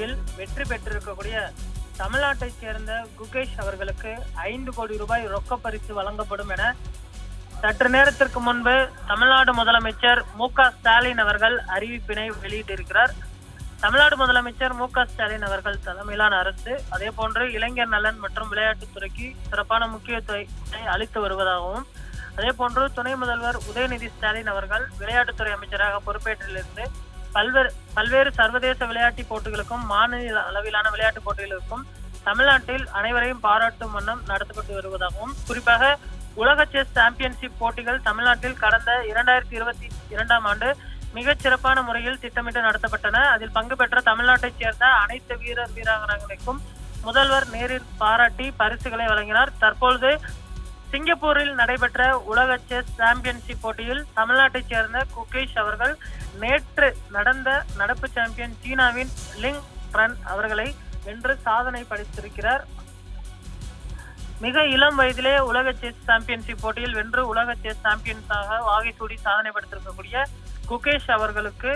போட்டியில் வெற்றி பெற்றிருக்கக்கூடிய தமிழ்நாட்டைச் சேர்ந்த குகேஷ் அவர்களுக்கு ஐந்து கோடி ரூபாய் ரொக்க பரிசு வழங்கப்படும் என சற்று நேரத்திற்கு முன்பு தமிழ்நாடு முதலமைச்சர் மு க ஸ்டாலின் அவர்கள் அறிவிப்பினை வெளியிட்டிருக்கிறார். தமிழ்நாடு முதலமைச்சர் மு க ஸ்டாலின் அவர்கள் தலைமையிலான அரசு அதே போன்று இளைஞர் நலன் மற்றும் விளையாட்டுத்துறைக்கு சிறப்பான முக்கியத்துவத்தை அளித்து வருவதாகவும் அதே போன்று துணை முதல்வர் உதயநிதி ஸ்டாலின் அவர்கள் விளையாட்டுத்துறை அமைச்சராக பொறுப்பேற்றிலிருந்து பல்வேறு பல்வேறு சர்வதேச விளையாட்டு போட்டிகளுக்கும் மாநில அளவிலான விளையாட்டு போட்டிகளுக்கும் தமிழ்நாட்டில் அனைவரையும் பாராட்டும் வண்ணம் நடத்தப்பட்டு வருவதாகவும் குறிப்பாக உலக செஸ் சாம்பியன்ஷிப் போட்டிகள் தமிழ்நாட்டில் கடந்த இரண்டாயிரத்தி இருபத்தி இரண்டாம் ஆண்டு மிகச் சிறப்பான முறையில் திட்டமிட்டு நடத்தப்பட்டன. அதில் பங்கு பெற்ற தமிழ்நாட்டைச் சேர்ந்த அனைத்து வீரர் வீராங்கனைகளுக்கும் முதல்வர் நேரில் பாராட்டி பரிசுகளை வழங்கினார். தற்பொழுது சிங்கப்பூரில் நடைபெற்ற உலக செஸ் சாம்பியன்ஷிப் போட்டியில் தமிழ்நாட்டைச் சேர்ந்த குகேஷ் அவர்கள் நேற்று நடந்த நடப்பு சாம்பியன் சீனாவின் லிங் ரன் அவர்களை வென்று சாதனை படைத்திருக்கிறார். மிக இளம் வயதிலே உலக செஸ் சாம்பியன்ஷிப் போட்டியில் வென்று உலக செஸ் சாம்பியன்ஸாக வாகை சூடி சாதனை படுத்திருக்கக்கூடிய குகேஷ் அவர்களுக்கு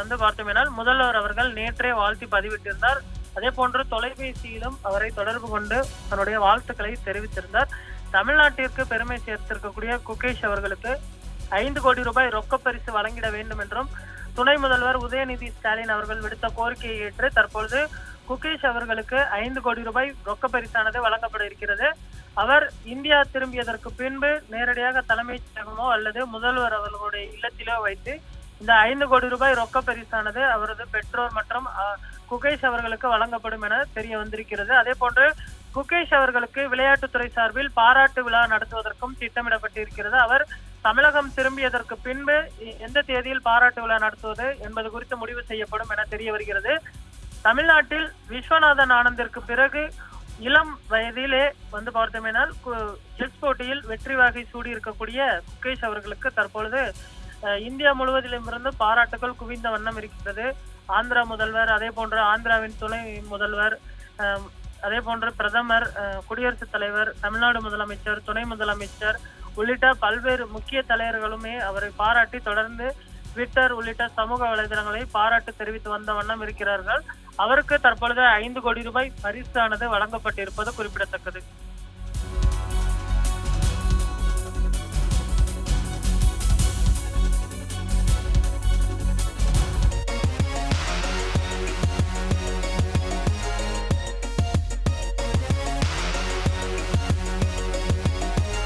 வந்து பார்த்தோமேனால் முதல்வர் அவர்கள் நேற்றே வாழ்த்தி பதிவிட்டிருந்தார். அதே போன்று தொலைபேசியிலும் அவரை தொடர்பு கொண்டு தன்னுடைய வாழ்த்துக்களை தெரிவித்திருந்தார். தமிழ்நாட்டிற்கு பெருமை சேர்த்திருக்கக்கூடிய குகேஷ் அவர்களுக்கு ஐந்து கோடி ரூபாய் ரொக்க பரிசு வழங்கிட வேண்டும் என்றும் துணை முதல்வர் உதயநிதி ஸ்டாலின் அவர்கள் விடுத்த கோரிக்கையை ஏற்று தற்பொழுது குகேஷ் அவர்களுக்கு ஐந்து கோடி ரூபாய் ரொக்க பரிசானது வழங்கப்பட இருக்கிறது. அவர் இந்தியா திரும்பியதற்கு பின்பு நேரடியாக தலைமைச் செயலகமோ அல்லது முதல்வர் அவர்களுடைய இல்லத்திலோ வைத்து இந்த ஐந்து கோடி ரூபாய் ரொக்க பரிசானது அவரது பெற்றோர் மற்றும் குகேஷ் அவர்களுக்கு வழங்கப்படும் என தெரிய வந்திருக்கிறது. அதே போன்று குகேஷ் அவர்களுக்கு விளையாட்டுத்துறை சார்பில் பாராட்டு விழா நடத்துவதற்கும் திட்டமிடப்பட்டிருக்கிறது. அவர் தமிழகம் திரும்பியதற்கு பின்பு எந்த தேதியில் பாராட்டு விழா நடத்துவது என்பது குறித்து முடிவு செய்யப்படும் என தெரிய வருகிறது. தமிழ்நாட்டில் விஸ்வநாதன் ஆனந்திற்கு பிறகு இளம் வயதிலே வந்து பார்த்தோமேனால் கு- செஸ் போட்டியில் வெற்றி வாகை சூடியிருக்கக்கூடிய குகேஷ் அவர்களுக்கு தற்பொழுது இந்தியா முழுவதிலும் இருந்து பாராட்டுகள் குவிந்த வண்ணம் இருக்கிறது ஆந்திரா முதல்வர் அதே போன்ற ஆந்திராவின் துணை முதல்வர் அதே போன்று பிரதமர் குடியரசுத் தலைவர் தமிழ்நாடு முதலமைச்சர் துணை முதலமைச்சர் உள்ளிட்ட பல்வேறு முக்கிய தலைவர்களுமே அவரை பாராட்டி தொடர்ந்து ட்விட்டர் உள்ளிட்ட சமூக வலைதளங்களை பாராட்டு தெரிவித்து வந்த வண்ணம் இருக்கிறார்கள். அவருக்கு தற்பொழுது ஐந்து கோடி ரூபாய் பரிசானது வழங்கப்பட்டிருப்பது குறிப்பிடத்தக்கது.